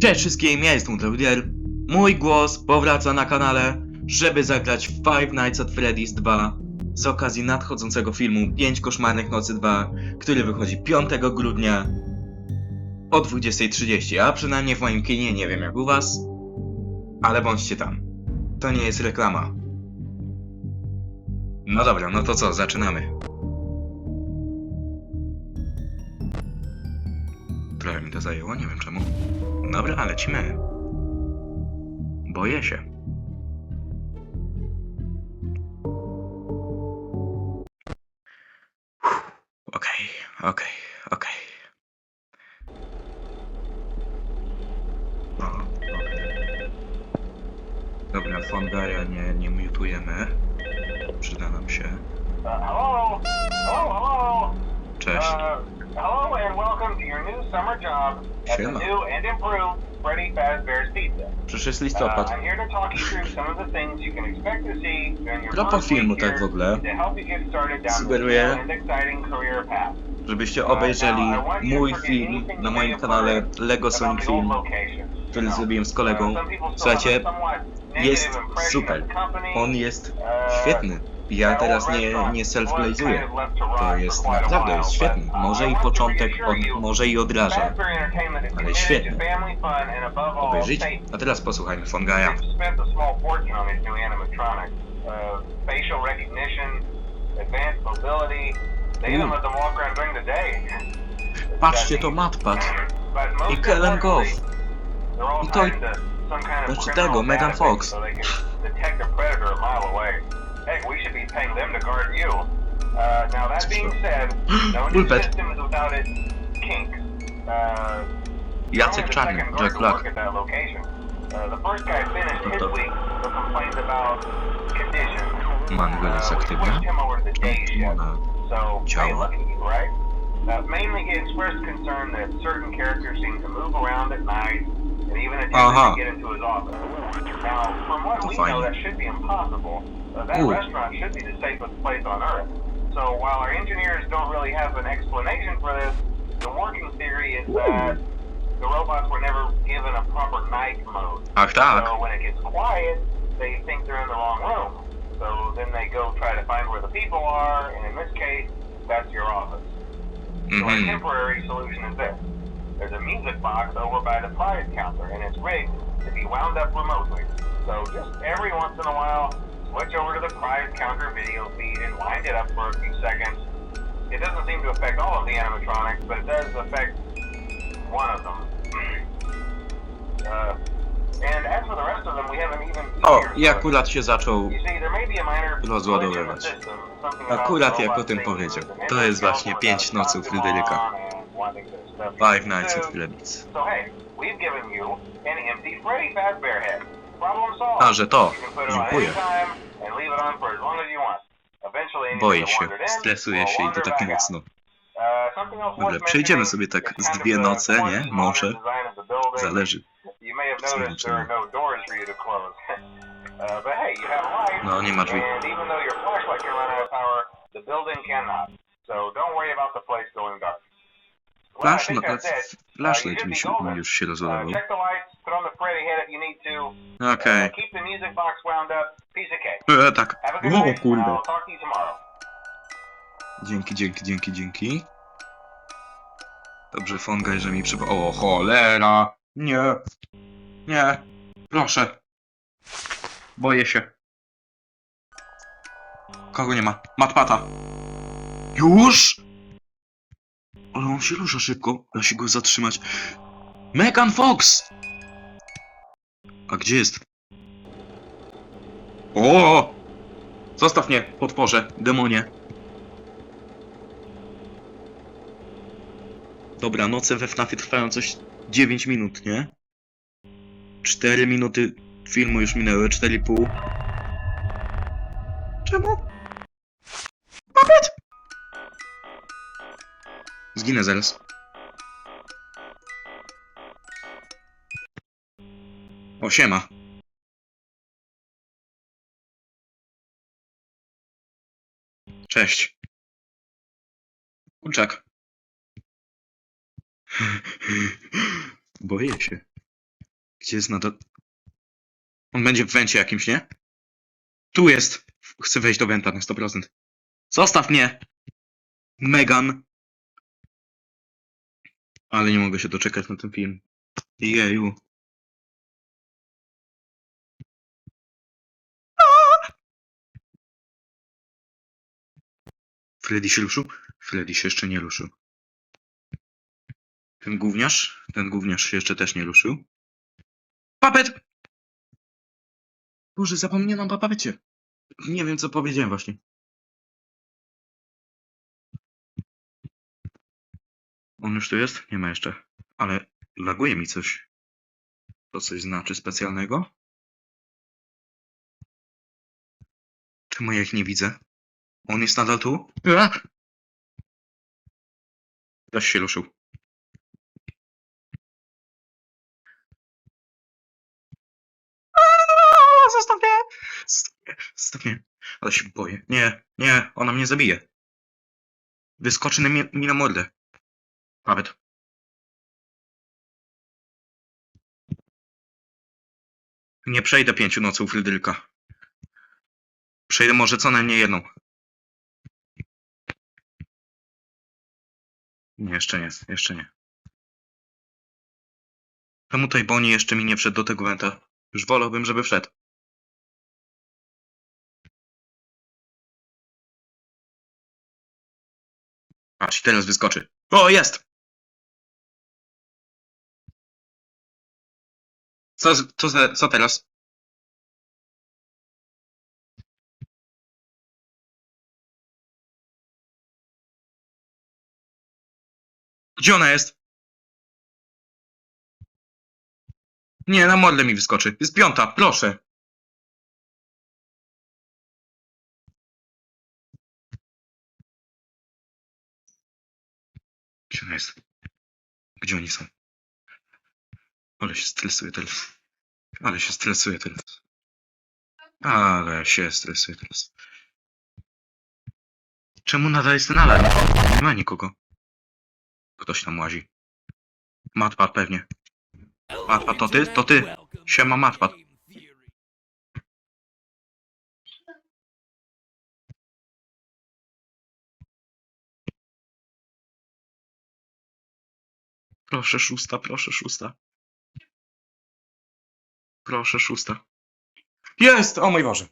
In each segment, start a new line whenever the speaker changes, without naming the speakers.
Cześć wszystkim, ja jestem Klaudier. Mój głos powraca na kanale, żeby zagrać Five Nights at Freddy's 2 z okazji nadchodzącego filmu 5 Koszmarnych Nocy 2, który wychodzi 5 grudnia o 20.30, a przynajmniej w moim kinie, nie wiem jak u was, ale bądźcie tam. To nie jest reklama. No dobra, no to co, zaczynamy. Trochę mi to zajęło, nie wiem czemu. Dobra, lecimy. Boję się. Okej, okej, okej. O, okej. Dobra, Fondaja nie, nie mutujemy. Przyda nam się.
Hello?
Cześć.
Uh, hello and welcome to your new summer job at the
Siema.
new and improved Freddy Fazbear's Pizza.
Przyszedł
Uh,
listopad.
I'm here to talk you through some of the things you can expect to see during your
Propos
first
filmu tak
here
w ogóle.
to help you get started down
Sugeruję-
this new and exciting career path.
Żebyście obejrzeli mój film na moim kanale Lego Sonic Film, który zrobiłem z kolegą.
Uh,
Słuchajcie, jest super. On jest
Uh,
świetny. Ja teraz nie, nie self-glazuję. To jest naprawdę jest świetny. Może i początek, od, może i odraża. Ale świetny. Obejrzyjcie. A teraz posłuchajmy Fongaja. Patrzcie, to Matpad. I Kellen Goff. I to- Znaczy tego, Megan Fox.
Paying them to guard you. Uh, now that being said, no new system is without its kinks. Uh,
Jacek Czarny, Jack Black.
at that location. Uh, the first guy finished his
to?
week with complaints about conditions.
Jest
Uh, we switched him over to the day shift.
Ona
So, hey, look right? Uh, mainly he expressed concern that certain characters seem to move around at night and even attempted
Aha.
to get into his office. Now, from what
To
we know, that should be impossible. Uh, that
Ooh.
restaurant should be the safest place on earth. So, while our engineers don't really have an explanation for this, the working theory is that the robots were never given a proper night mode.
Ach tak.
So when it gets quiet, they think they're in the wrong room. So then they go try to find where the people are, and in this case, that's your office. So our
Mhm.
temporary solution is this. There's a music box over by the prize counter, and it's rigged to be wound up remotely. So just every once in a while, switch over to the prize counter video feed and wind it up for a few seconds. It doesn't seem to affect all of the animatronics, but it does affect one of them. Uh, and as for the rest of them, we have an even
O,
easier
i akurat się zaczął.
You see, there may be a minor
rozładowywać.
glitch in the system, something about
Akurat jak o tym powiedział. To jest właśnie pięć nocy u Fryderyka.
on and wanting to stuff
Five Nights at Freddy's.
So hey, we've given you an empty Freddy Fazbear head.
A, że to. Dziękuję. Boję się, stresuję się i to tak mocno. Dobra, przejdziemy sobie tak z dwie noce, nie? Może. Zależy. Zobaczymy.
no.
No, nie ma drzwi. Flash, no, flashlight mi się, już się rozładował.
Check the lights, put on the Freddy head if you need to.
Okej.
Uh, keep the music box wound up. Piece of cake.
E, tak.
Have a good
O kurde.
I'll talk to you tomorrow.
Dzięki, dzięki, dzięki, dzięki. Dobrze, Fongaj, że mi przypo... O, cholera! Nie. Nie. Proszę. Boję się. Kogo nie ma? Matpata. Już? Ale on się rusza szybko. Da się go zatrzymać. Megan Fox! A gdzie jest? O! Zostaw mnie, potworze, demonie. Dobra, noce we FNAFie trwają coś 9 minut, nie? 4 minuty filmu już minęły, 4,5. Czemu? Puppet! Zginę zaraz. O, siema. Cześć. Kurczak. Boję się. Gdzie jest nadal... On będzie w wencie jakimś, nie? Tu jest! Chcę wejść do wenta na 100%. Zostaw mnie! Megan! Ale nie mogę się doczekać na ten film. Jeju. Freddy się ruszył? Freddy się jeszcze nie ruszył. Ten gówniarz? Ten gówniarz się jeszcze też nie ruszył. Papet! Boże, zapomniałem o papecie. Nie wiem, co powiedziałem właśnie. On już tu jest? Nie ma jeszcze. Ale laguje mi coś. To coś znaczy specjalnego? Czemu ja ich nie widzę? On jest nadal tu? A! Ktoś się ruszył. Aaa, Zostaw mnie! Zostaw mnie! Zostaw mnie! Ale się boję. Nie, nie, ona mnie zabije. Wyskoczy na mi, mi na mordę. Nawet. Nie przejdę pięciu nocy u Fryderyka. Przejdę może co najmniej jedną. Jeszcze nie, jeszcze nie. Czemu tej Boni jeszcze mi nie wszedł do tego wenta? Już wolałbym, żeby wszedł. Patrz, teraz wyskoczy. O, jest! Co, co, co teraz? Gdzie ona jest? Nie, na mordę mi wyskoczy. Jest piąta, proszę. Gdzie ona jest? Gdzie oni są? Ale się stresuję teraz. Ale się stresuję teraz. Ale się stresuję teraz. Czemu nadal jest ten alarm? Nie ma nikogo. Ktoś tam łazi. Matpat pewnie. Matpat, to ty? To ty? Siema, Matpat. Proszę szósta, proszę szósta. Proszę szósta. Jest! O mój Boże.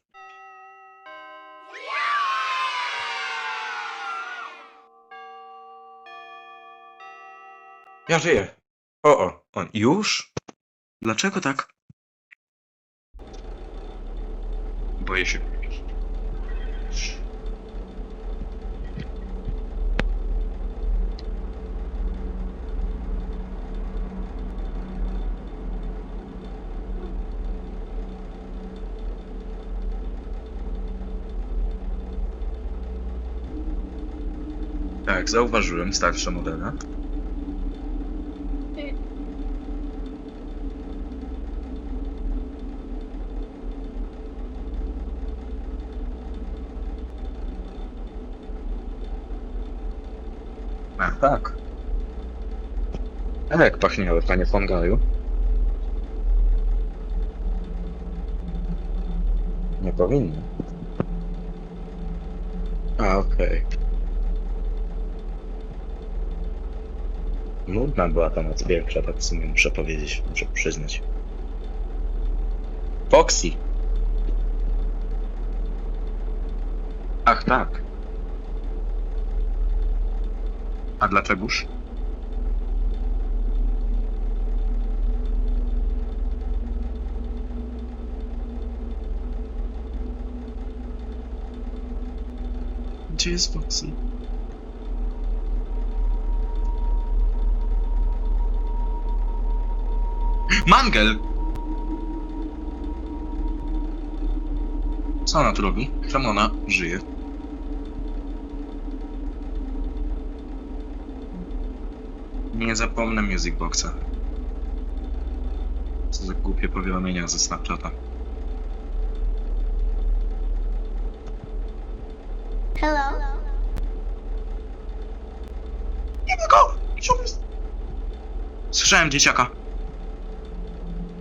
Ja żyję. O, o, on już? Dlaczego tak? Boję się. Tak, zauważyłem starsze modele. Ach, tak. Ale jak pachniały, panie Fongaju? Nie powinny. A, okej. Nudna była ta noc pierwsza, tak w sumie muszę powiedzieć, muszę przyznać. Foxy! Ach, tak. A dlaczegoż? Foxy? Mangel! Co ona tu robi? Czemu ona żyje? Nie zapomnę Music Boxa. Co za głupie powiadomienia ze Snapchata.
Hello.
Nie ma go! Jest? Słyszałem dzieciaka.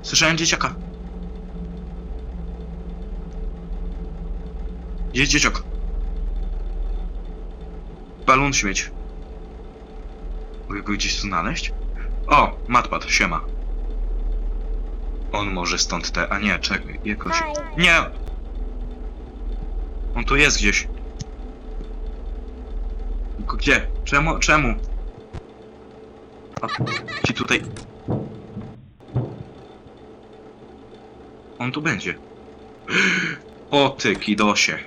Słyszałem dzieciaka. Gdzie jest dzieciak? Balon śmieć. Mogę go gdzieś tu znaleźć? O, matpad, siema. On może stąd te... A nie, czekaj, jakoś...
Hi.
Nie! On tu jest gdzieś. Gdzie? Czemu? Czemu? A ci tutaj... On tu będzie. O ty, kidosie.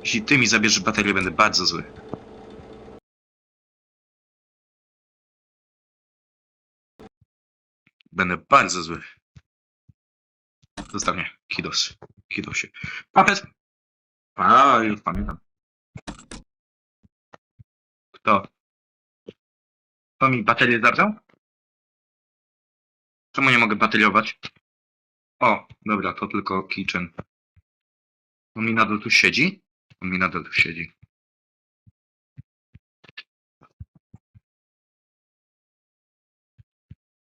Jeśli ty mi zabierzesz baterię, będę bardzo zły. Będę bardzo zły. Zostaw mnie. Kidos. Kidosie. Papet! A, już pamiętam. Kto? Kto mi baterię zabrał? Czemu nie mogę bateriować? O, dobra, to tylko kitchen. On mi nadal tu siedzi? On mi nadal tu siedzi.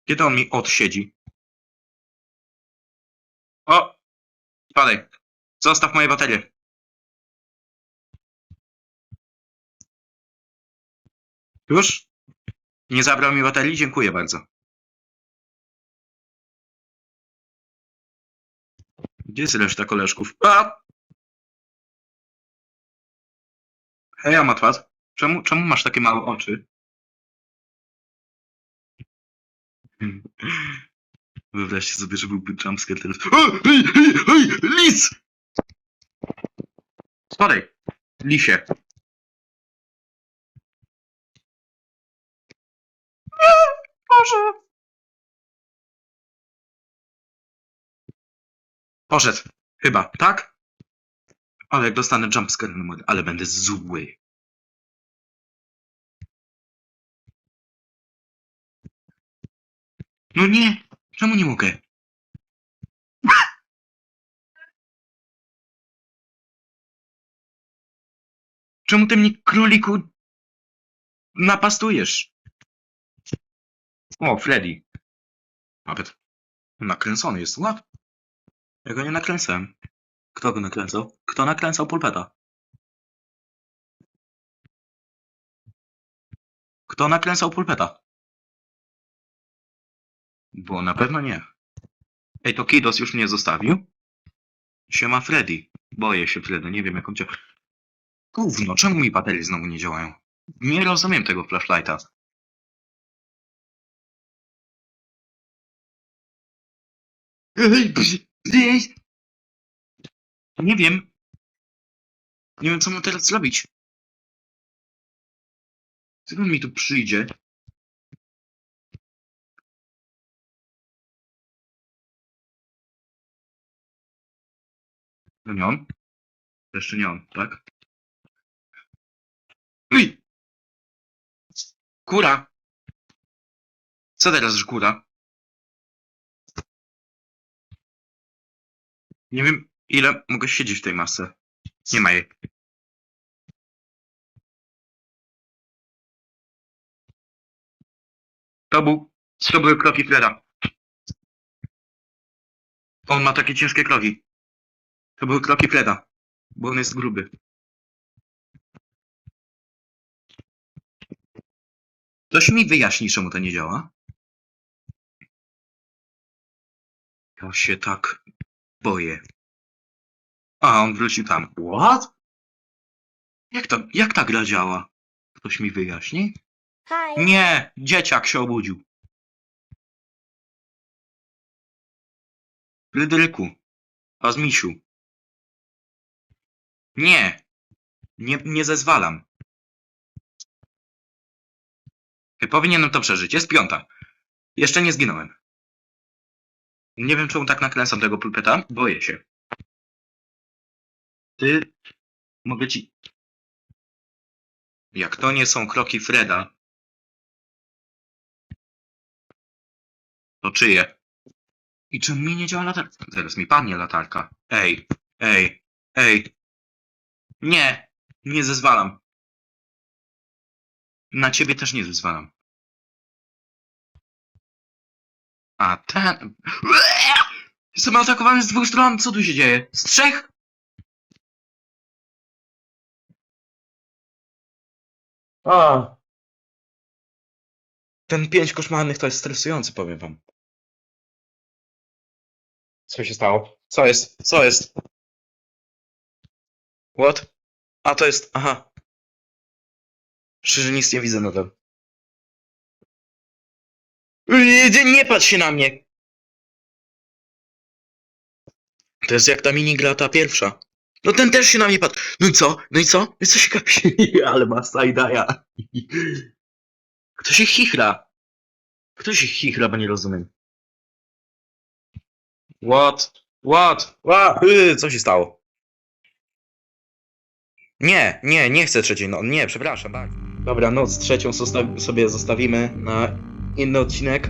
Kiedy on mi odsiedzi? O! Spadaj. Zostaw moje baterie. Już? Nie zabrał mi baterii? Dziękuję bardzo. Gdzie jest reszta koleżków? A! Hej, Amatwat. Czemu, czemu masz takie małe oczy? Wyobraźcie sobie, że byłby jumpscare teraz. Hej, hej, hej, lis! Spadaj, lisie. Boże. Poszedł. Chyba, tak? Ale jak dostanę jumpscare, no mogę- ale będę zły. No nie! Czemu nie mogę? Czemu ty mnie, króliku, napastujesz? O, Freddy. Nawet nakręcony jest, łap. Ja go nie nakręcałem. Kto go nakręcał? Kto nakręcał pulpeta? Kto nakręcał pulpeta? Bo na pewno nie. Ej, to Kidos już mnie zostawił? Siema Freddy. Boję się Freddy, nie wiem jak on działa. Gówno, czemu mi baterie znowu nie działają? Nie rozumiem tego flashlighta. Nie wiem. Nie wiem, co mam teraz zrobić. On mi tu przyjdzie? To nie on? Jeszcze nie on, tak? Ej! Kura! Co teraz, że kura? Nie wiem, ile mogę siedzieć w tej masce. Nie ma jej. To był, to były kroki Freda. On ma takie ciężkie kroki. To były kroki Freda, bo on jest gruby. Ktoś mi wyjaśni, czemu to nie działa? Ja się tak boję. A, on wrócił tam. What? Jak to, jak ta gra działa? Ktoś mi wyjaśni?
Hi.
Nie, dzieciak się obudził. Fryderyku, Azmisiu. Nie, nie, nie zezwalam. Powinienem to przeżyć. Jest piąta. Jeszcze nie zginąłem. Nie wiem, czemu tak nakręcam tego pulpeta. Boję się. Ty... Mogę ci... Jak to nie są kroki Freda, to czyje? I czym mi nie działa latarka? Zaraz mi padnie latarka. Ej, ej, ej. Nie, nie zezwalam. Na ciebie też nie zezwalam. A ten... Jestem atakowany z dwóch stron, co tu się dzieje? Z trzech? A. Ten pięć koszmarnych to jest stresujący, powiem wam. Co się stało? Co jest? Co jest? What? A to jest... Aha. Szczerze nic nie widzę nadal. Nie, patrz się na mnie! To jest jak ta minigra ta pierwsza. No ten też się na mnie patrzy. No i co? No i co? No i co się kapi? Ale ma sajdaja. Kto się chichra? Kto się chichra, bo nie rozumiem. What? What? What? Yy, co się stało? Nie, nie, nie chcę trzeciej, no nie, przepraszam, tak. Dobra, noc trzecią sobie zostawimy na inny odcinek.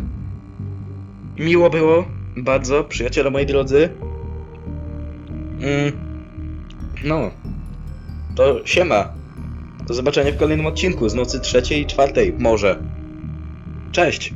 Miło było, bardzo, przyjaciele moi drodzy. Mm, no, to siema. Do zobaczenia w kolejnym odcinku z nocy trzeciej i czwartej, może. Cześć!